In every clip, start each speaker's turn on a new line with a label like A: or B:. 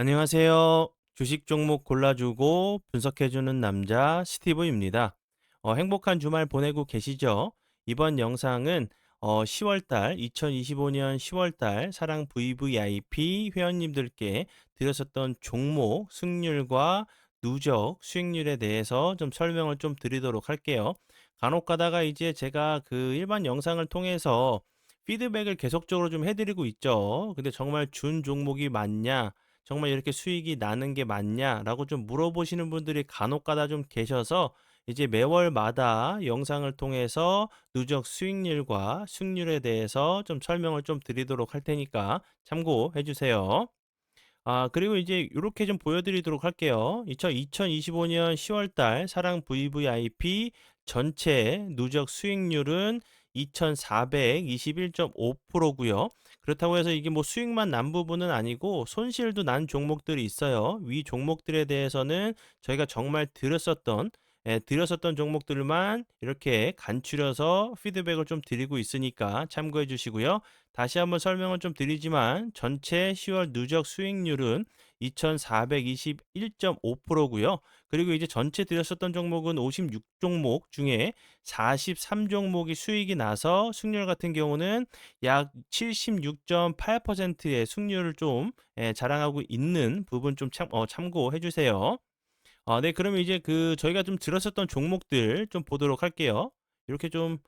A: 안녕하세요. 주식 종목 골라주고 분석해주는 남자 스티브입니다. 어, 행복한 주말 보내고 계시죠? 이번 영상은 어, 10월달 2025년 10월달 사랑 VVIP 회원님들께 드렸었던 종목 승률과 누적 수익률에 대해서 좀 설명을 좀 드리도록 할게요. 간혹 가다가 이제 제가 그 일반 영상을 통해서 피드백을 계속적으로 좀 해드리고 있죠. 근데 정말 준 종목이 맞냐? 정말 이렇게 수익이 나는 게 맞냐라고 좀 물어보시는 분들이 간혹가다 좀 계셔서 이제 매월마다 영상을 통해서 누적 수익률과 수익률에 대해서 좀 설명을 좀 드리도록 할 테니까 참고해 주세요. 아, 그리고 이제 요렇게 좀 보여드리도록 할게요. 2025년 10월달 사랑 VVIP 전체 누적 수익률은 2,421.5%고요. 그렇다고 해서 이게 뭐 수익만 난 부분은 아니고 손실도 난 종목들이 있어요. 위 종목들에 대해서는 저희가 정말 들었었던 예, 드렸었던 종목들만 이렇게 간추려서 피드백을 좀 드리고 있으니까 참고해 주시고요. 다시 한번 설명을 좀 드리지만 전체 10월 누적 수익률은 2,421.5%고요. 그리고 이제 전체 드렸었던 종목은 56종목 중에 43종목이 수익이 나서 승률 같은 경우는 약 76.8%의 승률을 좀 예, 자랑하고 있는 부분 좀 참, 어, 참고해 주세요. 아, 네, 그러면 이제 그 저희가 좀 들었었던 종목들 좀 보도록 할게요. 이렇게 좀,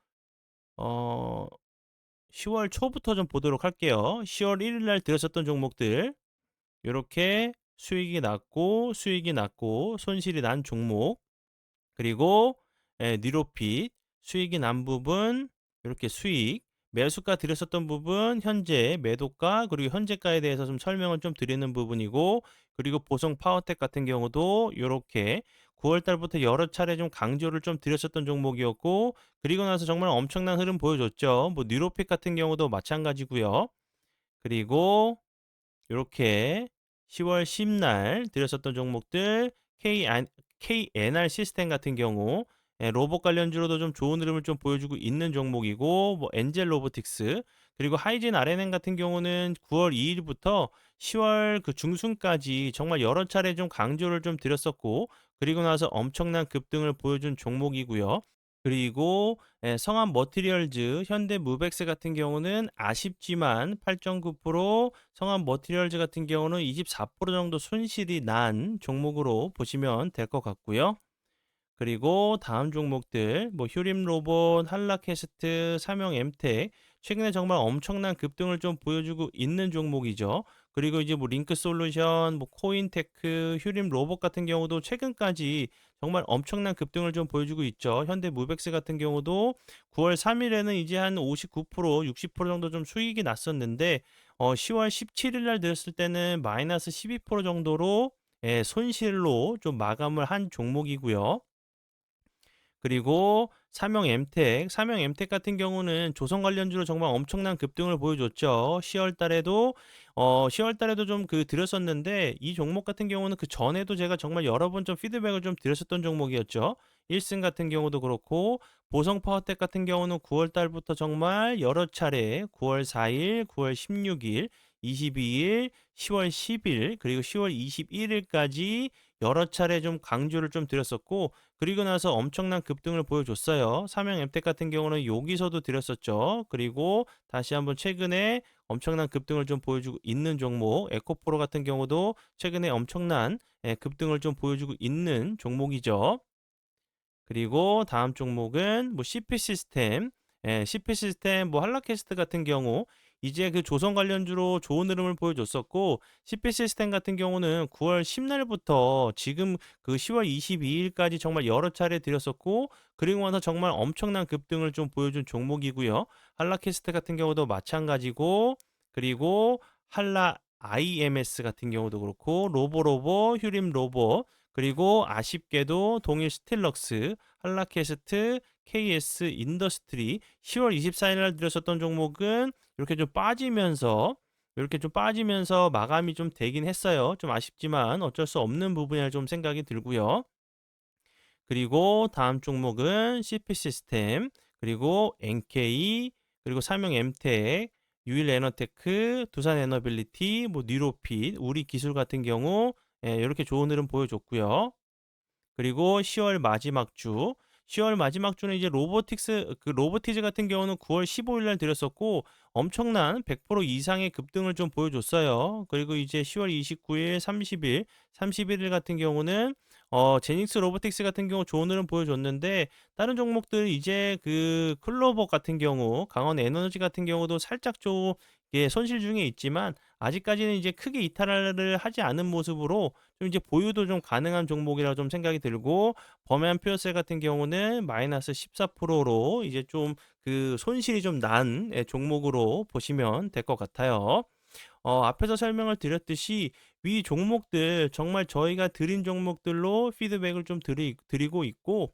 A: 어, 10월 초부터 좀 보도록 할게요. 10월 1일 날 들었었던 종목들. 이렇게 수익이 났고, 수익이 났고, 손실이 난 종목. 그리고, 예, 니로핏, 수익이 난 부분, 이렇게 수익. 매수가 드렸었던 부분, 현재 매도가, 그리고 현재가에 대해서 좀 설명을 좀 드리는 부분이고, 그리고 보성 파워텍 같은 경우도 이렇게 9월 달부터 여러 차례 좀 강조를 좀 드렸었던 종목이었고, 그리고 나서 정말 엄청난 흐름 보여줬죠. 뭐, 뉴로핏 같은 경우도 마찬가지고요. 그리고 이렇게 10월 10날 드렸었던 종목들, KNR 시스템 같은 경우, 예, 로봇 관련주로도 좀 좋은 흐름을 좀 보여주고 있는 종목이고 뭐 엔젤 로보틱스 그리고 하이진 RNN 같은 경우는 9월 2일부터 10월 그 중순까지 정말 여러 차례 좀 강조를 좀 드렸었고 그리고 나서 엄청난 급등을 보여준 종목이고요. 그리고 예, 성함 머티리얼즈 현대 무벡스 같은 경우는 아쉽지만 8.9% 성함 머티리얼즈 같은 경우는 24% 정도 손실이 난 종목으로 보시면 될 것 같고요. 그리고 다음 종목들 뭐 휴림 로봇, 한라캐스트, 삼형 엠텍 최근에 정말 엄청난 급등을 좀 보여주고 있는 종목이죠. 그리고 이제 뭐 링크 솔루션, 뭐 코인테크, 휴림 로봇 같은 경우도 최근까지 정말 엄청난 급등을 좀 보여주고 있죠. 현대 무벡스 같은 경우도 9월 3일에는 이제 한 59%, 60% 정도 좀 수익이 났었는데 어 10월 17일 날 들었을 때는 마이너스 12% 정도로 예, 손실로 좀 마감을 한 종목이고요. 그리고 삼형 엠텍, 삼형 엠텍 같은 경우는 조선 관련주로 정말 엄청난 급등을 보여줬죠. 10월 달에도 어 10월 달에도 좀 그 드렸었는데 이 종목 같은 경우는 그 전에도 제가 정말 여러 번 좀 피드백을 좀 드렸었던 종목이었죠. 1승 같은 경우도 그렇고 보성 파워텍 같은 경우는 9월 달부터 정말 여러 차례 9월 4일, 9월 16일, 22일, 10월 10일, 그리고 10월 21일까지 여러 차례 좀 강조를 좀 드렸었고 그리고 나서 엄청난 급등을 보여줬어요. 삼형 엠텍 같은 경우는 여기서도 드렸었죠. 그리고 다시 한번 최근에 엄청난 급등을 좀 보여주고 있는 종목 에코프로 같은 경우도 최근에 엄청난 예, 급등을 좀 보여주고 있는 종목이죠. 그리고 다음 종목은 뭐 CP 시스템, 예, CP 시스템 뭐 한라캐스트 같은 경우 이제 그 조선 관련주로 좋은 흐름을 보여줬었고 CP 시스템 같은 경우는 9월 10날부터 지금 그 10월 22일까지 정말 여러 차례 드렸었고 그리고 나서 정말 엄청난 급등을 좀 보여준 종목이고요. 한라캐스트 같은 경우도 마찬가지고 그리고 한라 IMS 같은 경우도 그렇고 로보로보, 휴림 로보 그리고 아쉽게도 동일 스틸럭스, 한라캐스트, KS 인더스트리 10월 24일 날 들었었던 종목은 이렇게 좀 빠지면서 이렇게 좀 빠지면서 마감이 좀 되긴 했어요. 좀 아쉽지만 어쩔 수 없는 부분이라 좀 생각이 들고요. 그리고 다음 종목은 CP 시스템, 그리고 NK, 그리고 삼형 엠텍, 유일 에너테크, 두산 에너빌리티, 뭐 뉴로핏, 우리 기술 같은 경우 예, 이렇게 좋은 흐름 보여줬고요. 그리고 10월 마지막 주 10월 마지막 주는 이제 로보틱스 그 로보티즈 같은 경우는 9월 15일 날 드렸었고 엄청난 100% 이상의 급등을 좀 보여줬어요. 그리고 이제 10월 29일, 30일, 31일 같은 경우는 어 제닉스 로보틱스 같은 경우 좋은 흐름 보여줬는데 다른 종목들 이제 그 클로버 같은 경우, 강원 에너지 같은 경우도 살짝 좀 예, 손실 중에 있지만 아직까지는 이제 크게 이탈을 하지 않은 모습으로 좀 이제 보유도 좀 가능한 종목이라 좀 생각이 들고 범해안 퓨어셀 같은 경우는 마이너스 14%로 이제 좀 그 손실이 좀난 예, 종목으로 보시면 될 것 같아요. 어, 앞에서 설명을 드렸듯이 위 종목들 정말 저희가 드린 종목들로 피드백을 좀 드리, 드리고 있고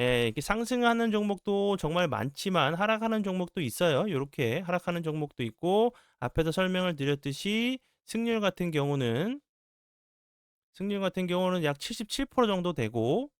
A: 예, 이렇게 상승하는 종목도 정말 많지만 하락하는 종목도 있어요. 이렇게 하락하는 종목도 있고 앞에서 설명을 드렸듯이 승률 같은 경우는 승률 같은 경우는 약 77% 정도 되고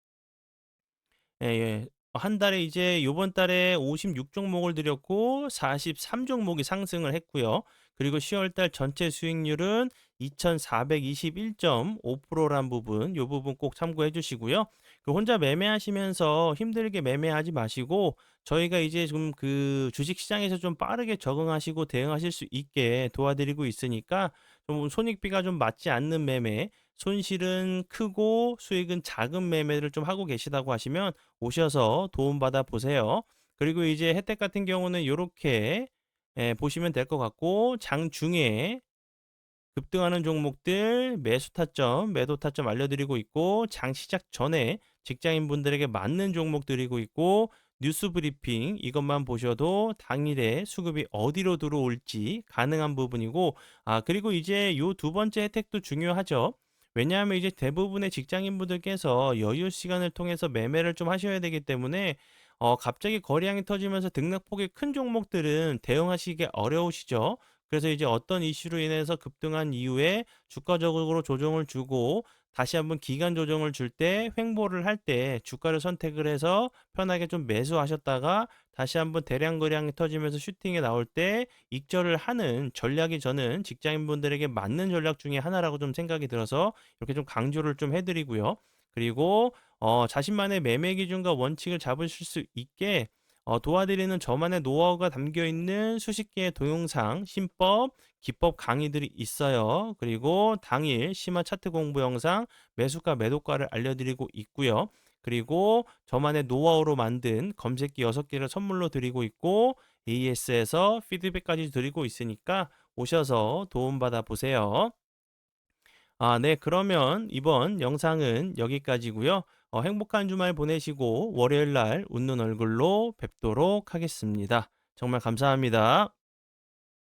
A: 예, 예. 한 달에 이제 요번 달에 56종목을 드렸고 43종목이 상승을 했고요. 그리고 10월 달 전체 수익률은 2,421.5%란 부분, 요 부분 꼭 참고해 주시고요. 그 혼자 매매하시면서 힘들게 매매하지 마시고 저희가 이제 좀 그 주식 시장에서 좀 빠르게 적응하시고 대응하실 수 있게 도와드리고 있으니까 좀 손익비가 좀 맞지 않는 매매, 손실은 크고 수익은 작은 매매를 좀 하고 계시다고 하시면 오셔서 도움받아 보세요. 그리고 이제 혜택 같은 경우는 요렇게 예, 보시면 될 것 같고 장 중에 급등하는 종목들 매수 타점, 매도 타점 알려드리고 있고 장 시작 전에 직장인분들에게 맞는 종목 드리고 있고 뉴스 브리핑 이것만 보셔도 당일에 수급이 어디로 들어올지 가능한 부분이고 아 그리고 이제 요 두 번째 혜택도 중요하죠. 왜냐하면 이제 대부분의 직장인분들께서 여유 시간을 통해서 매매를 좀 하셔야 되기 때문에 어, 갑자기 거래량이 터지면서 등락폭이 큰 종목들은 대응하시기 어려우시죠. 그래서 이제 어떤 이슈로 인해서 급등한 이후에 주가적으로 조정을 주고 다시 한번 기간 조정을 줄 때 횡보를 할 때 주가를 선택을 해서 편하게 좀 매수하셨다가 다시 한번 대량 거래량이 터지면서 슈팅에 나올 때 익절을 하는 전략이 저는 직장인분들에게 맞는 전략 중에 하나라고 좀 생각이 들어서 이렇게 좀 강조를 좀 해드리고요. 그리고 어, 자신만의 매매 기준과 원칙을 잡으실 수 있게 어, 도와드리는 저만의 노하우가 담겨 있는 수십 개의 동영상, 신법, 기법 강의들이 있어요. 그리고 당일 심화 차트 공부 영상, 매수가, 매도가를 알려드리고 있고요. 그리고 저만의 노하우로 만든 검색기 6개를 선물로 드리고 있고 AS에서 피드백까지 드리고 있으니까 오셔서 도움받아 보세요. 아, 네. 그러면 이번 영상은 여기까지고요. 어, 행복한 주말 보내시고 월요일 날 웃는 얼굴로 뵙도록 하겠습니다. 정말 감사합니다.